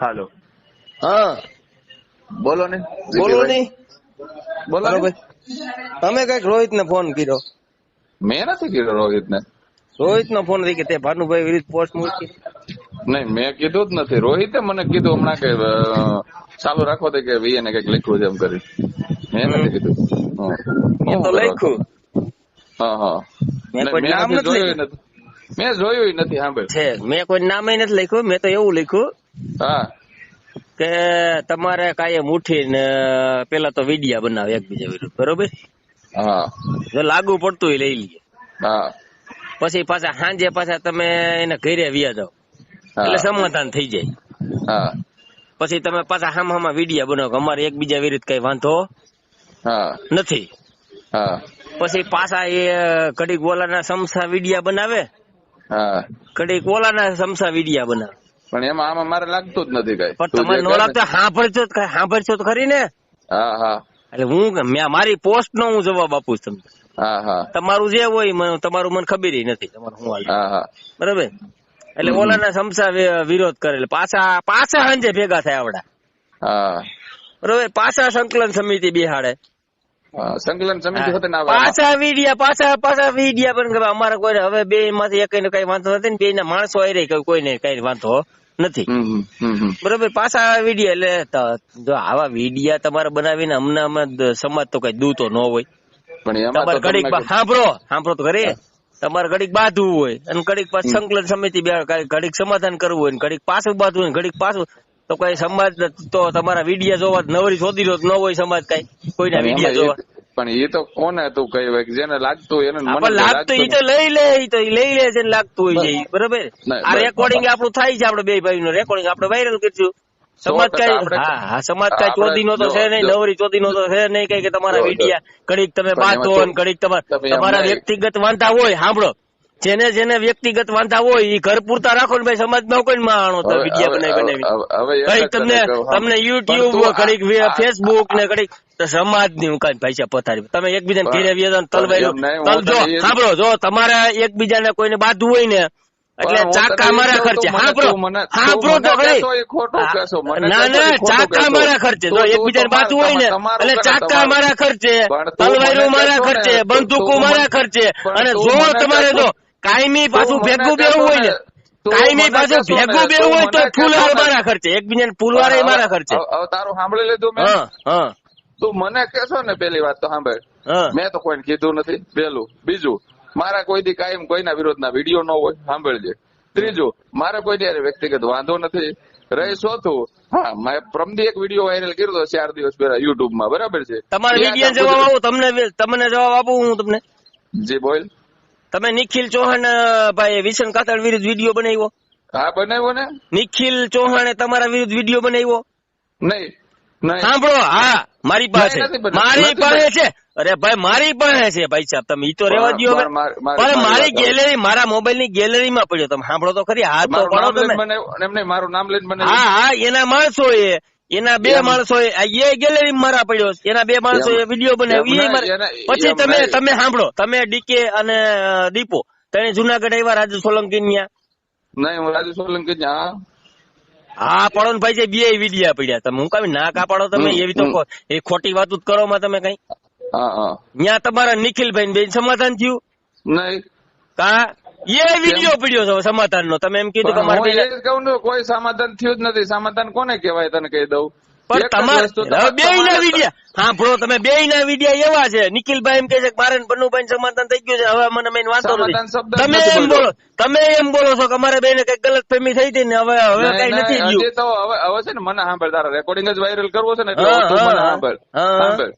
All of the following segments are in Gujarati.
હાલો. હા. બોલો ને બોલો ને. બોલો ભાઈ. તમે કંઈક રોહિત ને ફોન કર્યો? મેં નથી કર્યો રોહિત ને રોહિત નો ફોન કે તે ભાનુભાઈ વિરુદ્ધ પોસ્ટ મૂકી? નહીં મેં કીધું જ નથી. રોહિતે મને કીધું હમણાં કે ચાલુ રાખો દે કે વીએ ને કંઈક લખ્યું છે એમ કરી. મેં નથી કીધું. તો લખ્યું. હા હા. મેં મેં નામ નથી મેં જોયું નથી સાંભળ્યું છે મેં કોઈ નામે નથી લખ્યું મેં તો એવું લખ્યું હા. કે તમારે કાયમ ઉઠીને પેલા તો વિડિયા બનાવે એકબીજા વિરુદ્ધ બરોબર? હા. જો લાગુ પડતું લઈ લઈએ હા. પછી પાછા સાંજે પાછા તમે એને ઘરે વ્યા જાઓ. એટલે સમાધાન થઈ જાય. હા. પછી તમે પાછા હામ હામા વિડિયા બનાવો અમારે એકબીજા વિરુદ્ધ કઈ વાંધો હા. નથી. હા. પછી પાછા એ કડીક બોલાના સમસા વિડિયા બનાવે હા. કડીક કોલાના સમસા વિડિયા બનાવે પણ એમાં આમાં મારે લાગતું જ નથી કઈ. પણ તમારે નો લાગતો સાંભળશો સાંભળશો તો ખરી ને? હા હા. એટલે હું મારી પોસ્ટ નો હું જવાબ આપું છું તમને. હા હા. તમારું જે હોય તમારું મને ખબર નથી. તમારું હું હા હા. બરાબર? એટલે ઓલાના સમસા વિરોધ કરે. એટલે પાછા પાછા સાંજે ભેગા થયા આવડા. હા. બરોબર? પાછા સંકલન સમિતિ બિહાડે. સંકલન સમિતિ હોતે ના પાછા વીડિયા પાછા પાછા વીડિયા પણ અમારે કોઈ હવે બે માંથી એક કઈ વાંધો નથી ને બે ના માણસો આવી રહી કોઈને કઈ વાંધો નથી. બરોબર પાછા વીડિયા એટલે જો આવા વિડિયા તમારે બનાવીને અમને અમે સમાજ તો કઈ દૂતો ન હોય. પણ તમારે ઘડીક સાંભળો સાંભળો તો ખરી તમારે ઘડીક બાંધવું હોય અને ઘડીક પાછું સંકલન સમિતિ બે ઘડીક સમાધાન કરવું હોય ઘડીક પાછું બાંધવું હોય ઘડીક પાછું તો કઈ સમાજ તો તમારા વિડિયા જોવા નવરી શોધી તો ન હોય સમાજ કઈ. કોઈના વિડિયા જોવા. પણ એ તો કોને તું કહી? હોય કે જેને લાગતું એને મને લાગતું એ તો લઈ લે ઈ તો લઈ લે છે ને લાગતું હોય છે બરાબર? આ રેકોર્ડિંગ. આપણું થાય છે આપણે બે ભાઈ નું રેકોર્ડિંગ આપણે વાયરલ કરશું. સમાજ કઈ હા હા સમાજ કઈ ચોધી નો તો છે નહીં નવરી ચોધી નો તો છે નહીં કઈ કે તમારા. વિડિયા ઘડીક તમે બાંધો ઘડીક તમારા તમારા વ્યક્તિગત વાંધા હોય સાંભળો. જેને જેને વ્યક્તિગત વાંધા હોય એ ઘર પૂરતા રાખો ને ભાઈ સમાજમાં કોઈ માણો તો હવે- બનાવી બનાવી જ તમને. તમને યુટ્યુબ ઘડીક ફેસબુક ને ઘડીક સમાજની હું કાંઈ પૈસા પથારી તમે એકબીજાને ઘીરે વ્યાજો તલવાઈ તલ જો સાંભળો જો તમારે એકબીજાને કોઈને બાંધવું હોય ને એટલે ચાકા મારા ખર્ચે. મને- સાંભળો તું મને ના ના ચાકા મારા ખર્ચે. જો એકબીજા ને એકબીજાને તમાર- હોય ને એટલે ચાકા મારા ખર્ચે તલવારો મારા ખર્ચે બંદૂકો મારા ખર્ચે. અને જો તમારે જો કાયમી પાછું ભેગું બેવું હોય ને. કાયમી પાછું ભેગું બેવું હોય તો ને. મારા ખર્ચે એકબીજાને ફૂલહાર હવે- મારા ખર્ચે. તારું સાંભળી લીધું મેં. તું મને કહેશો ને પેલી વાત તો સાંભળ. મેં તો કોઈને કીધું નથી પેલું બીજું મારા કોઈ દી કાયમ કોઈના વિરોધના વીડિયો ન હોય સાંભળજે. ત્રીજું મારે કોઈ ત્યારે વ્યક્તિગત વાંધો નથી. રહી ચોથું હા મેં પ્રમદી એક વીડિયો વાયરલ કર્યો હતો ચાર દિવસ પહેલા યુટ્યુબમાં બરાબર છે? તમારે વીડિયો વિડિયો જવાબ આવું તમને તમને જવાબ આપું હું તમને? જી બોલ. તમે નિખિલ ચૌહાણ ભાઈ વિશન કાતળ વિરુદ્ધ વીડિયો બનાવ્યો? હા બનાવ્યો ને? નિખિલ ચૌહાણે તમારા વિરુદ્ધ વીડિયો બનાવ્યો? નહીં સાંભળો હા મારી પાસે. મારી પાસે છે. અરે ભાઈ મારી પાસે છે ભાઈ સાહેબ. તમે ઈ તો રેવા દો. પણ માર- ગેલેરી મારા મોબાઈલની ગેલેરી માં પડ્યો. તમે સાંભળો તો ખરી હાથ તો લઈને તમે. મારું નામ લઈને હા હા એના માણસો એ. એના બે. માણસો એ ગેલેરી મારા પડ્યો એના બે માણસો એ વીડિયો બનાવ્યો. પછી તમે તમે સાંભળો. તમે ડીકે અને દીપો. તમે જુનાગઢ આવ્યા રાજુ સોલંકી ન્યા નહીં હું રાજુ સોલંકી ન્યા હા. હા પડો ભાઈ જે બે વિડિયા પડ્યા. તમે હું કામ ના કાપાડો તમે? એવી તો એ ખોટી વાત જ કરો માં તમે કઈ? હા હા. ન્યા તમારા નિખિલભાઈ બેન સમાધાન થયું? નહીં. કા? એ વીડિયો પડ્યો છે સમાધાન નો તમે એમ કીધું કે મારે એ જ કહું છું, કોઈ સમાધાન થયું જ નથી. સમાધાન કોને કહેવાય તને કહી દઉં? પણ તમારે બે ના વિડિયા હા ભણો તમે બે ના વિડિયા એવા છે. નિખિલભાઈ એમ કે છે મારે ને બન્નુભાઈ સમાધાન થઈ ગયું છે. હવે મને મેં વાંધો નથી. તમે એમ બોલો તમે એમ બોલો છો કે અમારે બેને કંઈક ગલત ફેમી થઈ હતી ને હવે હવે કઈ નથી ગયું તો હવે હવે છે ને મને સાંભળ તારા રેકોર્ડિંગ જ વાયરલ કરવો છે ને એટલે મને સાંભળ. સાંભળ.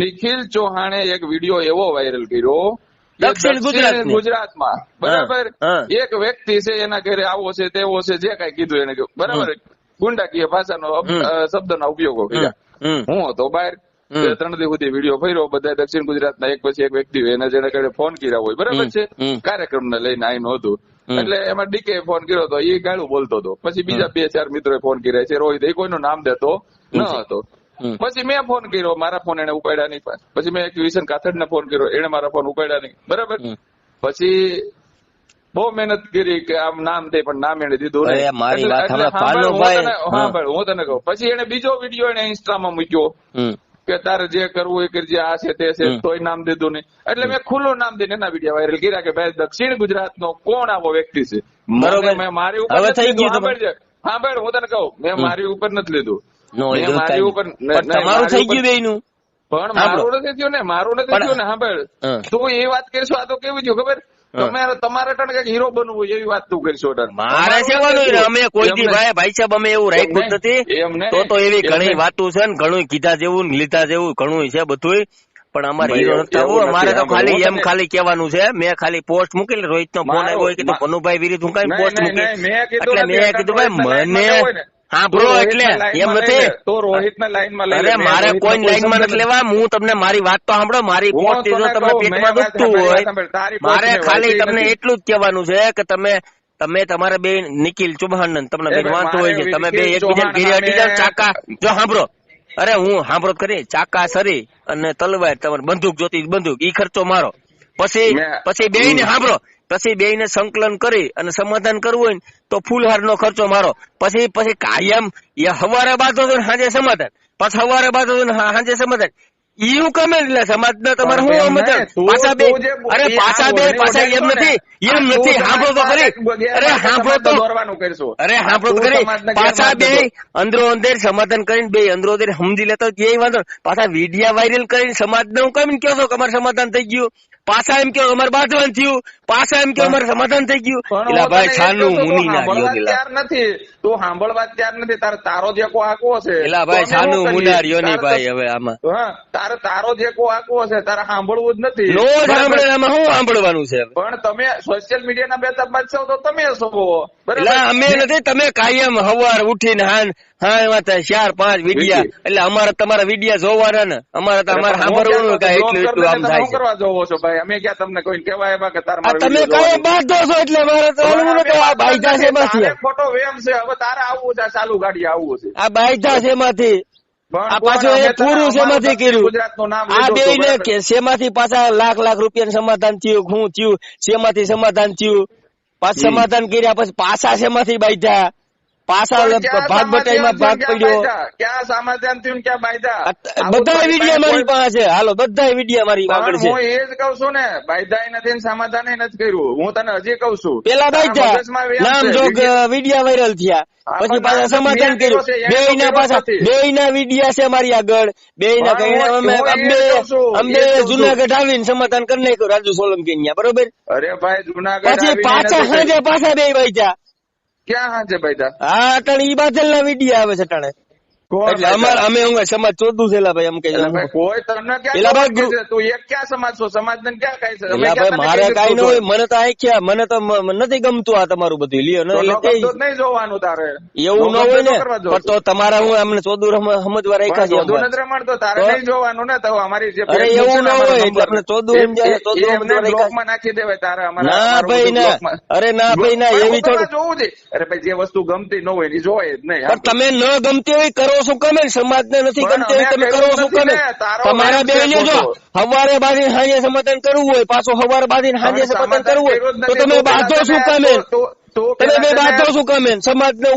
નિખિલ ચૌહાણે એક વીડિયો એવો વાયરલ કર્યો. દક્ષિણ ગુજરાત ગુજરાતમાં. બરાબર? એક વ્યક્તિ છે એના ઘરે આવો છે તેવો છે જે કઈ કીધું એને. બરાબર? ગુંડાકીય ભાષાનો શબ્દના ઉપયોગો કર્યા. હું હતો બહાર. ત્રણ દિવસ સુધી વીડિયો ફર્યો બધા દક્ષિણ ગુજરાતના એક પછી એક વ્યક્તિ હોય, એને જેને ઘરે ફોન કર્યા હોય. બરાબર છે? કાર્યક્રમ કાર્યક્રમને લઈને આઈનું હતું. એટલે એમાં ડીકે ફોન કર્યો હતો એ ગાળું બોલતો હતો. પછી બીજા બે ચાર મિત્રોએ ફોન કર્યા છે. રોહિત એ કોઈનું નામ દેતો ન હતો. પછી મેં ફોન કર્યો મારા ફોન એને ઉપાડ્યા નહીં પછી મેં એક વિશન કાથડ ને ફોન કર્યો એને મારા ફોન ઉપાડ્યા નહીં. બરાબર? પછી બહુ મહેનત કરી કે આમ નામ દે પણ નામ એને દીધું હું તને- કહું. પછી એને બીજો વીડિયો એને ઇન્સ્ટામાં મૂક્યો કે તારે જે કરવું એ કરજે આ છે તે છે. તોય નામ દીધું નહીં. એટલે મેં ખુલ્લું નામ દઈને એના વીડિયો વાયરલ કર્યા કે ભાઈ દક્ષિણ ગુજરાત નો કોણ આવો વ્યક્તિ છે? બરોબર. મેં મારી ઉપર. સાંભળ હું તને કહું. મેં મારી ઉપર નથી લીધું. નો મારી ઉપર તમારું થઈ ગયું બેયનું પણ મારું નથી થયું ને મારું નથી થયું ને સાંભળ તું એ વાત કરશો આ તો કેવું થયું ખબર? તમારે તમારે ટણ કંઈક હીરો બનવું એવી વાત તું કરશો ટણ. મારે. અમે કોઈ દી ભાઈ ભાઈ સાહેબ અમે એવું રાખ્યું નથી. તો તો એવી ઘણી. વાતો છે ને ઘણું કીધા જેવું લીધા જેવું ઘણું છે બધું પણ અમારે હીરો નથી અમારે તો ખાલી એમ ખાલી કહેવાનું છે મેં ખાલી પોસ્ટ મૂકેલી રોહિત નો ફોન આવ્યો કીધું કનુભાઈ વિરુદ્ધ હું કઈ પોસ્ટ મૂકી? એટલે મેં કીધું ભાઈ મને બ્રો એટલે એમ નથી. તો રોહિત ને લાઈનમાં અરે મારે કોઈ લાઈનમાં નથી લેવા હું તમને મારી વાત તો સાંભળો મારી જો તમને પેટમાં દુખતું હોય. સાંભળી. મારે ખાલી તમને એટલું જ કહેવાનું છે કે તમે તમે તમારે બે નિખિલ ચુભાનંદ તમને બે વાંધો હોય છે તમે બે એકબીજા ઘીરે અડી જાઓ ચાકા જો સાંભળો. અરે હું સાંભળો કરી ચાકા સરી અને તલવાર તમારે બંદૂક જોતી બંદૂક. ઈ ખર્ચો મારો. પછી પછી બે ને સાંભળો. પછી બે ને સંકલન કરી અને સમાધાન કરવું હોય તો ફૂલહાર નો ખર્ચો મારો. પછી પછી કાયમ એ હવારે બાદ તો ને સાંજે સમાધાન. પાછા હવારે બાદ તો ને હા- સાંજે સમાધાન. હું કમે એટલે સમાજ ના તમારે શું તું- પાછા બે અરે પાછા બે પાછા એમ નથી. એમ નથી. સાંભળો તો ખરી. અરે સાંભળો તો. અરે સાંભળો તો ખરી. પાછા બે અંદરો અંદર સમાધાન કરીને બે અંદરો અંદર સમજી લેતો એ વાંધો. પાછા વિડિયા વાયરલ કરીને સમાજ ને હું કેમ કહો છો કે અમારે સમાધાન થઈ ગયું? પાછા એમ કહો અમારે બાંધવાન થયું. પાછા એમ કહો અમારે સમાધાન થઈ ગયું. એટલે ભાઈ છાનું મુની ના નથી. તું સાંભળવા તૈયાર નથી. તારે તારો જેકો આકવો છે એલા ભાઈ ભાઈ હવે આમાં. હા તારે તારો જે કો આકવો છે તારે સાંભળવું જ નથી. નો સાંભળે આમાં શું સાંભળવાનું છે પણ તમે સોશિયલ મીડિયાના બે તબક્કા છો તો તમે છો બરાબર? અમે નથી તમે કાયમ હવાર ઉઠીને હાન હા એ વાત ચાર પાંચ વિડિયા. એટલે અમારે તમારા વિડિયા જોવાના ને. અમારે તો અમારે સાંભળવાનું ક્યાં એટલું એટલું આમ થાય છે. કરવા જોવો છો ભાઈ? અમે ક્યાં તમને કોઈ કહેવાય એમાં કે તારે તમે કઈ કાંઈ. બાંધો છો એટલે મારે ચાલવું હાલવું આ બાયધા છે. એમાંથી. ખોટો વેમ છે. હવે તારે આવવું છે ચાલુ ગાડી આવવું છે. આ બાયધા છે એમાંથી. આ પાછું એ પૂરું શેમાંથી કર્યું? આ બે ને કે શેમાંથી પાછા લાખ લાખ રૂપિયા સમાધાન થયું? હું થયું? શેમાંથી સમાધાન થયું? પાછ સમાધાન કર્યા પછી પાછા શેમાંથી બાયધા પાછા ભાગ બટાઈમાં ભાગ સમાધાન પડ્યો? ક્યાં? સમાધાન થયું? ક્યાં બાયદા બધા વિડીયા મારી પાસે છે. હાલો બધા વિડીયા મારી આગળ છે. હું એ જ કઉ છું ને બાયદા નથી સમાધાન નથી કર્યું. હું તને હજી કઉ છું. પેલા વ્યાપ નામ. જોગ વિડિયા વાયરલ થયા. પછી પાછા સમાધાન કર્યું. બે ના પાછા બે ના વિડિયા છે મારી આગળ. બે ના અમે કહું કહું છું. જુનાગઢ આવીને સમાધાન કરી નાખ્યું રાજુ સોલંકી બરોબર? અરે ભાઈ જુનાગઢ પછી પાછા સાંજે પાછા બે વાગ્યા ક્યાં હાજે બાયદા હા અટાણે ઈ બાદલ ના વિડિયા આવે છે અટાણે અમે સમાજ ચોદું છે ભાઈ એમ કે કોઈ તને ક્યાં એલા ભાઈ ખબર છે? તું એક ક્યાં સમાજ છો સમાજ ને ક્યાં કાંઈ છે અમે એલા ક્યાં ભાઈ મારે કઈ ન હોય મને તો આખ્યા મને તો નથી ગમતું આ તમારું બધું લ્યો ને નહીં જોવાનું તારે એવું ન હોય ને તો પણ તો જોશું. તમારા હું એમને ચોદું સમજવા રાખ્યા છે ચોદું નથી રમાડતો તારે નહીં જોવાનું ને તો અમારી જે અરે એવું ન હોય, આપણે ચોદું એ- એમ જાય, ચોદું એમને બ્લોકમાં નાખી દેવાય તારે અમારા- ના ભાઈ ના અરે ના ભાઈ ના એવી થોડું જોવું છે અરે ભાઈ જે વસ્તુ ગમતી ન હોય એની જોવાય જ નહીં તમે ન ગમતી હોય કરો શું કમે? સમાજ ને નથી ગમતી તમે કરો શું કમે? તમારા બે જો સવારે હવારે બાંધીને સાંજે સમાધાન કરવું હોય પાછું હવારે બાંધીને સાંજે સમાધાન કરવું હોય તો તમે બાંધો શું કામે? તું- તમે બે બાતો શું કમે સમાજ ને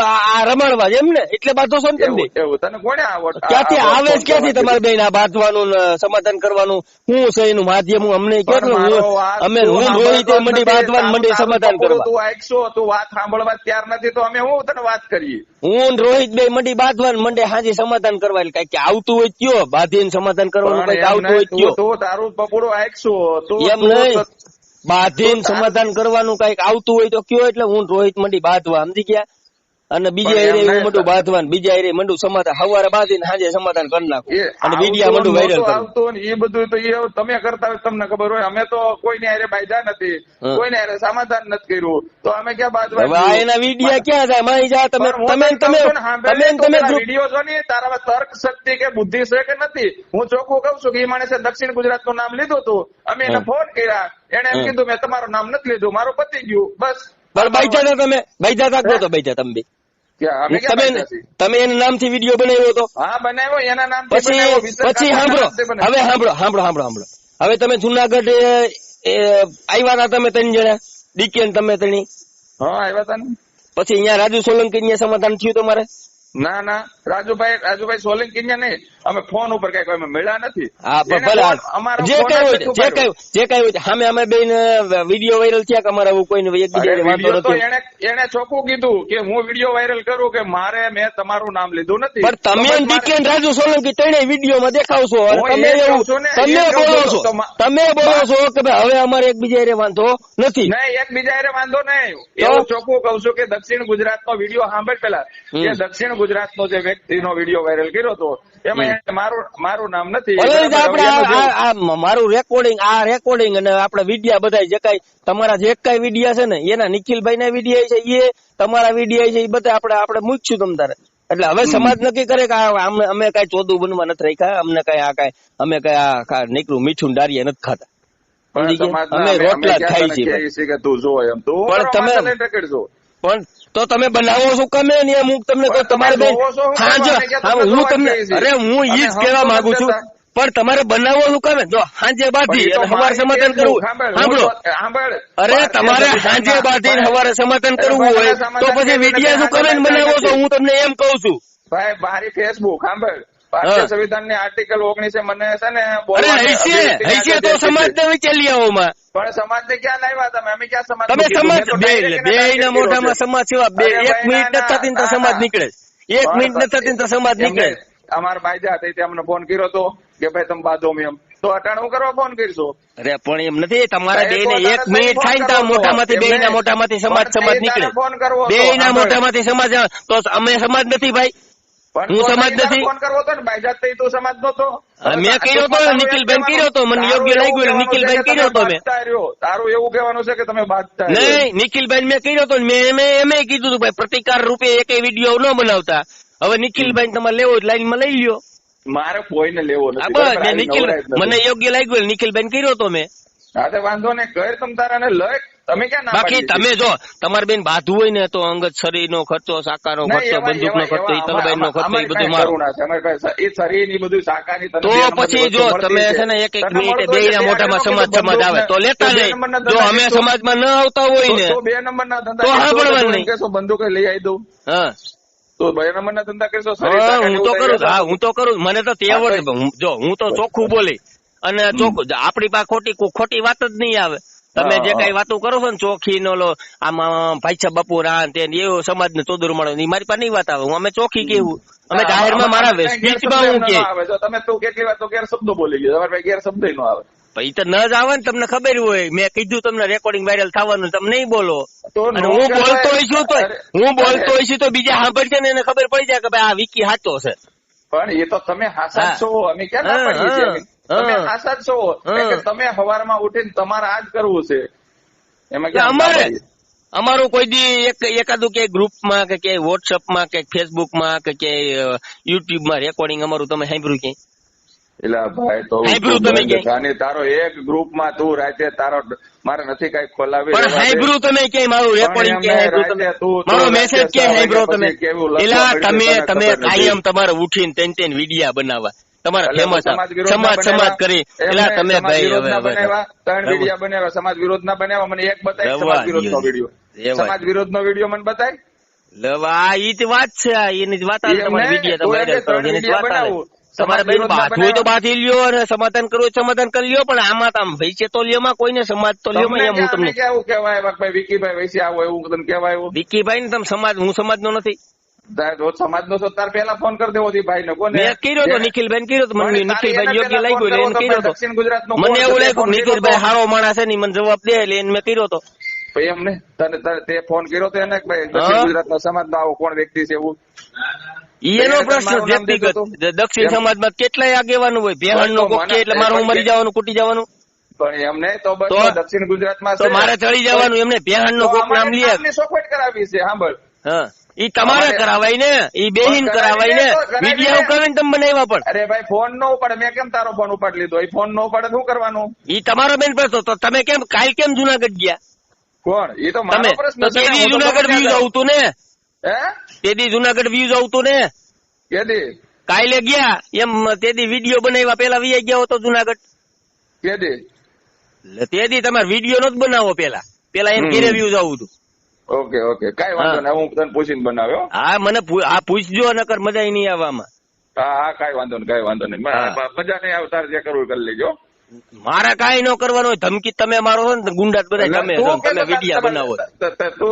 આ રમાડવા એમ ને? એટલે બાતો છો ને તમે એવું એવું. તને કોને આવડે ક્યાંથી આવે જ ક્યાંથી તમારે બેન આ બાંધવાનું સમાધાન કરવાનું? હું છે એનું માધ્યમ હું અમને હું વાત અમે હું જોઈ તે મંડી નથી. મંડી સમાધાન કરવા. તું આંકશો તું વાત સાંભળવા તૈયાર નથી તો અમે હું તને વાત કરીએ? હું રોહિત બે મંડી બાંધવાનું મંડે હાજી સમાધાન કરવા. એટલે કંઈક આવતું હોય કયો? બાંધીને સમાધાન કરવાનું કંઈક આવતું હોય કયો? તું તારું બપોરો આંકશો તું એમ નહીં. બાંધીને સમાધાન કરવાનું કંઈક આવતું હોય તો કયો એટલે હું રોહિત મંડી બાંધવા સમજી ગયા? અને બીજા પણ એમ એરે હું નહીં. મંડું બાંધવાનું બીજા એરે મંડું સમાધાન હવારે બાંધીને સાંજે સમાધાન કરી નાખું અને વિડિયા મંડું વાયરલ કરું એ બધું તો એ તમે કરતા હોય તમને ખબર હોય. અમે તો કોઈને હારે બાંધ્યા નથી. કોઈને હારે સમાધાન નથી કર્યું. તો અમે ક્યાં બાંધવા હવે એના વિડિયા ક્યાં જાય માહી જા તમે તમે તમે તમે તમે વીડિયો જો ને તારામાં તર્ક શક્તિ કે બુદ્ધિ છે કે નથી? હું ચોખ્ખું કહું છું કે એ માણસે દક્ષિણ ગુજરાતનું નામ લીધું હતું. અમે એને ફોન કર્યા. એને એમ કીધું મેં તમારું નામ નથી લીધું. મારું પતી ગયું. બસ. પણ હતા તમે. બાઈજા હતા તો બાઈજા તમે તમે તમે એના નામથી વીડિયો બનાવ્યો હતો? હા બનાવ્યો એના નામ પછી પછી સાંભળો. હવે સાંભળો સાંભળો સાંભળો સાંભળો. હવે તમે જુનાગઢ આવ્યા હતા તમે ત્રણ જણા? ડીકેન તમે તણી હા આવ્યા હતા ને. પછી અહીંયા રાજુ સોલંકી અહીંયા સમાધાન થયું તમારે? ના ના રાજુભાઈ રાજુભાઈ સોલંકી ને નહીં. અમે ફોન ઉપર કઈ અમે મળ્યા નથી. જે કઈ હોય જે કઈ જે કઈ હોય સામે અમે બે વીડિયો વાયરલ થયા કે અમારે આવું કોઈ એક વાંધો તો એને એને ચોખ્ખું કીધું કે હું વીડિયો વાયરલ કરું કે મારે મેં તમારું નામ લીધું નથી. પણ તમે ડીકેન રાજુ સોલંકી ત્રણેય વિડીયોમાં દેખાવશો તમે એવું તમે બોલો છો. તમે બોલો છો કે ભાઈ હવે અમારે એકબીજા એરે વાંધો નથી. નહીં એકબીજા એરે વાંધો નહીં. એવું ચોખ્ખું કઉ છું કે દક્ષિણ ગુજરાત નો વીડિયો સાંભળ પેલા કે દક્ષિણ ગુજરાત નો જે વ્યક્તિનો વીડિયો વાયરલ કર્યો હતો એમાં મારું મારું નામ નથી. આપણે હવે એનું આ- જોવું. આ- આ મારું રેકોર્ડિંગ આ રેકોર્ડિંગ અને આપણા વિડિયા બધા જે કઈ તમારા જે કઈ વિડિયા છે ને એના નિખિલભાઈ ના વિડિયા છે એ તમારા વિડિયા છે એ બધા આપણે આપણે મૂકશું તમ તારે. એટલે હવે સમાજ નક્કી કરે કે અમે કઈ ચોદું બનવા નથી રાખ્યા અમને કઈ આ કઈ અમે કઈ આ નીકળું મીઠું ડારીએ નથી ખાતા. અમે રોટલા ખાઈ છીએ પણ તમે-. પણ તો તમે બનાવો છો કમે ને હું તમને કહું તમારે બેન શું હા તમને અરે હું ઈ જ કહેવા માંગુ છું પણ તમારે બનાવવો શું કામે જો હાંજે બાંધી હવારે અને સમાધાન કરવું. સાંભળો અરે તમારે હાંજે બાંધી સવારે સમાધાન કરવું હોય તો પછી વિડિયા શું કરે બનાવો છો? હું તમને એમ કઉ છું. ભાઈ મારી ફેસબુક સાંભળ. ભારતીય સંવિધાનની સંવિધાન આર્ટિકલ ઓગણીસે મને છે ને અરે બોલવાની હૈસે તો સમાજ ને છે. પણ સમાજ ને ક્યાં લાવ્યા તમે? અમે ક્યાં સમાજ તમે સમાજ બે બે ના મોઢામાં સમાજ સેવા બે એક મિનિટ ન થતી તો સમાજ નીકળે. એક મિનિટ ન થતી તો સમાજ નીકળે. અમારા બાઈજા હતા તે અમને ફોન કર્યો તો કે ભાઈ તમે બાદો મેં એમ. તો અટાણ હું કરવા ફોન કરશો? અરે પણ એમ નથી. તમારા બે ને એક મિનિટ થાય ને. મોઢામાંથી બે ના મોઢામાંથી સમાજ સમાજ નીકળે. બે ના. મોઢામાંથી સમાજ તો અમે સમાજ નથી ભાઈ. તો સમાજ નથી. ફોન કરવો હતો ને બાઈજા તો તું સમાજ નતો મેં કર્યો તો, નિખિલબેન કર્યો તો, મને યોગ્ય લાગ્યું નિખિલબેન કર્યો તો મેં. તારું એવું કહેવાનું છે કે તમે રહ્યો. નહીં નિખિલભાઈ મેં કર્યો તો મેં એમ એમે કીધું હતું ભાઈ પ્રતિકાર રૂપે એક વીડિયો ન બનાવતા હવે નિખિલભાઈ તમારે લેવો લાઈનમાં લઈ લ્યો મારે કોઈને લેવો નથી બસ બરાબર? નિખિલ મને યોગ્ય લાગ્યું નિખિલ નિખિલભાઈ કર્યો તો મેં હા તો વાંધો ને કર તમ તારાને લય તમે ક્યાં બાકી તમે જો તમારે બેન બાધુ હોય ને તો અંગત શરીર નો ખર્ચો સાકાર નો ખર્ચો બંદૂક નો ખર્ચો એવા નો ખર્ચો એ બધું મારો. એ શરીરની બધું સાકાર તો પછી જો તમે છે. ને એક એક મિનિટે બે ના મોઢામાં સમાજ સમાજ આવે તો લેતા નહીં જો અમે. સમાજમાં ન આવતા હોય ને તો- બે નંબરના ધંધા તો સાંભળવાનું નહીં. કેસો બંદૂક લઈ આવી દઉં હા. તો બે નંબરના ધંધા કરશો શરીર હા, તો કરું હા હું તો કરું મને તો તે હા, આવડે તો- હું- જો હું તો ચોખ્ખું બોલી. અને ચોખ્ખું આપણી પાસે ખોટી ખોટી વાત જ નહીં આવે. તમે જે. કઈ વાતો કરો છો ને ચોખી નો લો આમાં ભાઈસા બાપુ રાન તે એવો સમાજ ને ચોદુર મળે એ મારી પાસે નહીં વાત આવે. હું અમે ચોખી કેવું? અમે જાહેરમાં મારા સ્પીચમાં હું કે તમે તો કેટલી વાર તો ગેરશબ્દો બોલી ગયો. તમારે ગેરશબ્દ નો આવે. પછી તો ન જ આવે ને તમને ખબર હોય. મેં કીધું તમને રેકોર્ડિંગ વાયરલ થવાનું તમે નહીં બોલો. અને હું. બોલતો હોઈશું તો હું બોલતો હોય હોઈશું તો બીજા સાંભળશે ને એને ખબર પડી જાય કે ભાઈ આ વિકી સાચો છે. પણ એ તો તમે હાસા છો. અમે ક્યાં ના છીએ? તમે. હાસા જ છો. કે તમે સવારમાં ઉઠીને તમારે આ જ કરવું છે. એમાં અમારે અમારું કોઈ દી એક એકાદું કે ગ્રુપમાં કે કે વોટ્સઅપમાં કે ફેસબુકમાં કે કે યુટ્યુબમાં રેકોર્ડિંગ અમારું તમે સાંભળ્યું ક્યાંય? એલા ભાઈ તો તમે. તારો એક ગ્રુપમાં તું રાતે તારો મારે નથી કઈ ખોલાવી પણ તમે ક્યાંય મારું રેકોર્ડિંગ તમે? મારો મેસેજ કે ચાર તમે? કેવું એલા તમે તમે કાયમ તમારે ઉઠીને તેન તેન વિડિયા બનાવવા. તમારા ફેમસ સમાજ સમાજ કરી. એટલે તમે ભાઈ હવે ત્રણ વિડીયા બનાવ્યા સમાજ વિરોધના બનાવ્યા મને એક બતાય સમાજ વિરોધ નો વીડિયો. સમાજ વિરોધ નો વીડિયો મને બતાય? લવા ઈ જ વાત છે. એની જ વાત આવે તમારી વીડિયો તું તમારે એમ ત્રણ એની જ વાત આવે. બનાવું. તમારે બેન વિરોધના હોય તો બાંધી લ્યો. અને સમાધાન કરવું હોય સમાધાન કરી લ્યો. પણ આમાં તો આમ ભાઈ છે તો લ્યો માં કોઈને સમાજ તો લ્યો માં હું તમને કેવું કહેવાય? ભાઈ વિકીભાઈ વૈસે આવો એવું તમને કહેવાય એવું? વિકીભાઈ ને તમે સમાજ હું સમાજ નો નથી. સમાજનો છો તાર પહેલા ફોન કરી દેવો હતી ભાઈને. કોને? કર્યો તો કર્યો તો મને નિખિલભાઈ યોગ્ય લાગ્યો એને કર્યો તો. મને એવું લાગ્યું નિખિલભાઈ હારો માણસ છે ને મને જવાબ દે એટલે એને મેં કર્યો તો. ભાઈ એમને તને તે ફોન કર્યો તો એને ભાઈ. દક્ષિણ ગુજરાતનો સમાજનો આવો કોણ વ્યક્તિ છે એવું? એનો પ્રશ્ન વ્યક્તિગત. દક્ષિણ સમાજ સમાજમાં કેટલાય આગેવાનું હોય ભેહણ નો એટલે મારું મરી જવાનું કૂટી જવાનું. પણ એમને તો બસ દક્ષિણ ગુજરાતમાં મારે ચડી જવાનું એમને ભેહણ નો કોક નામ લે. કરાવી છે સાંભળ. હા. ઈ તમારે કરાવાય ને? ઈ બેહીન કરાવાય ને? તો- વિડિયો કરીને તમે બનાવ્યા પણ અરે ભાઈ ફોન નો ઉપાડે. મેં કેમ તારો ફોન ઉપાડ લીધો? ઈ ફોન નો ઉપાડે શું કરવાનું? ઈ તમારો બેન પ્રશ્ન તો તમે કેમ કાલ કેમ જુનાગઢ ગયા? કોણ? એ તો મારો પ્રશ્ન છે હું જુનાગઢ વ્યૂઝ આવતું ને. હે? તેદી જુનાગઢ વ્યૂઝ આવતું ને? કેદી? કાલે ગયા. એમ તેદી વીડિયો બનાવ્યા. પેલા વી ગયા હતો જુનાગઢ. કેદી? તેદી તમારે વીડિયો નો જ બનાવો પેલા. પેલા એમ. ઘેરે વ્યૂ જવું હતું ઓકે ઓકે. કઈ વાંધો નહીં હું તને પૂછીને બનાવ્યો હા. મને આ પૂછજો નકર મજા નહીં આવવામાં. હા હા કઈ વાંધો નહીં કઈ વાંધો નહીં. મજા નહીં આવતા જે કરવું કરી લેજો મારે કાંઈ ન કરવાનું ધમકી તમે મારો છો ને ગુંડા બધા તમે તમે વિડિયા બનાવો ત-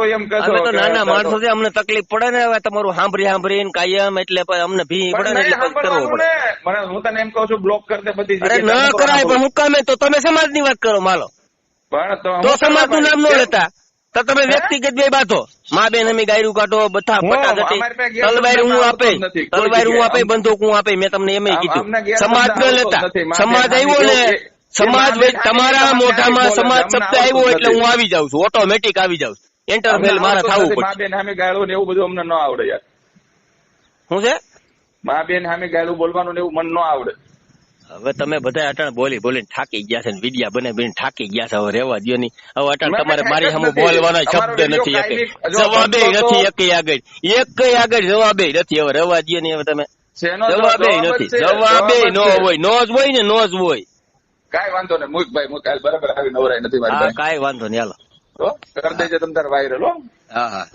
એમ કહેશો અમે તો નાના માણસો છે અમને તકલીફ પડે ને હવે તમારું સાંભળી સાંભળીને કાયમ એટલે અમને ભી પડે ને એટલે કરવો પડે. ને. મને હું તને એમ કહું છું બ્લોક કરી દે બધી અરે ન કરાય પણ હું કામે તો તમે સમાજની વાત કરો માલો. પણ તો સમાજનું નામ ન? લેતા. તો તમે વ્યક્તિગત બે બાતો મા બેન અમે ગાયરું કાઢો બધા ગેરસમજ તલવાર હું આપે. તલવાર હું આપે બંદૂક હું આપે મેં તમને એમ કીધું. સમાજ ન લેતા. સમાજ આવ્યો ને સમાજ તમારા મોઢામાં સમાજ શબ્દ આવ્યો એટલે હું આવી જાઉં છું. ઓટોમેટિક આવી જાઉં છું. ઇન્ટરફેલ મારે થવું પડે મા બેન સામે ગાળું ને એવું બધું અમને ન આવડે યાર. શું છે? મા બેન સામે ગાળું બોલવાનું ને એવું મન ન આવડે. હવે તમે બધા અટણ બોલી બોલી થાકી ગયા છે ને વિડિયા બને બને થાકી ગયા છે હવે રેવા દો નહીં. હવે અટણ તમારે મારી સામે બોલવાનો શબ્દ નથી એક. જવાબે નથી એક આગળ. એક આગળ જવાબે નથી. હવે રેવા દો નહીં હવે તમે. જવાબે નથી. જવાબે નો હોય. નો જ હોય ને નો જ હોય. કાઈ વાંધો નહીં મુક ભાઈ મુક. કાલ બરાબર આવી નવરાય નથી મારી હા વાંધો નહીં હાલો. કરી દેજે તમ તાર વાયરલ હો. હા હા.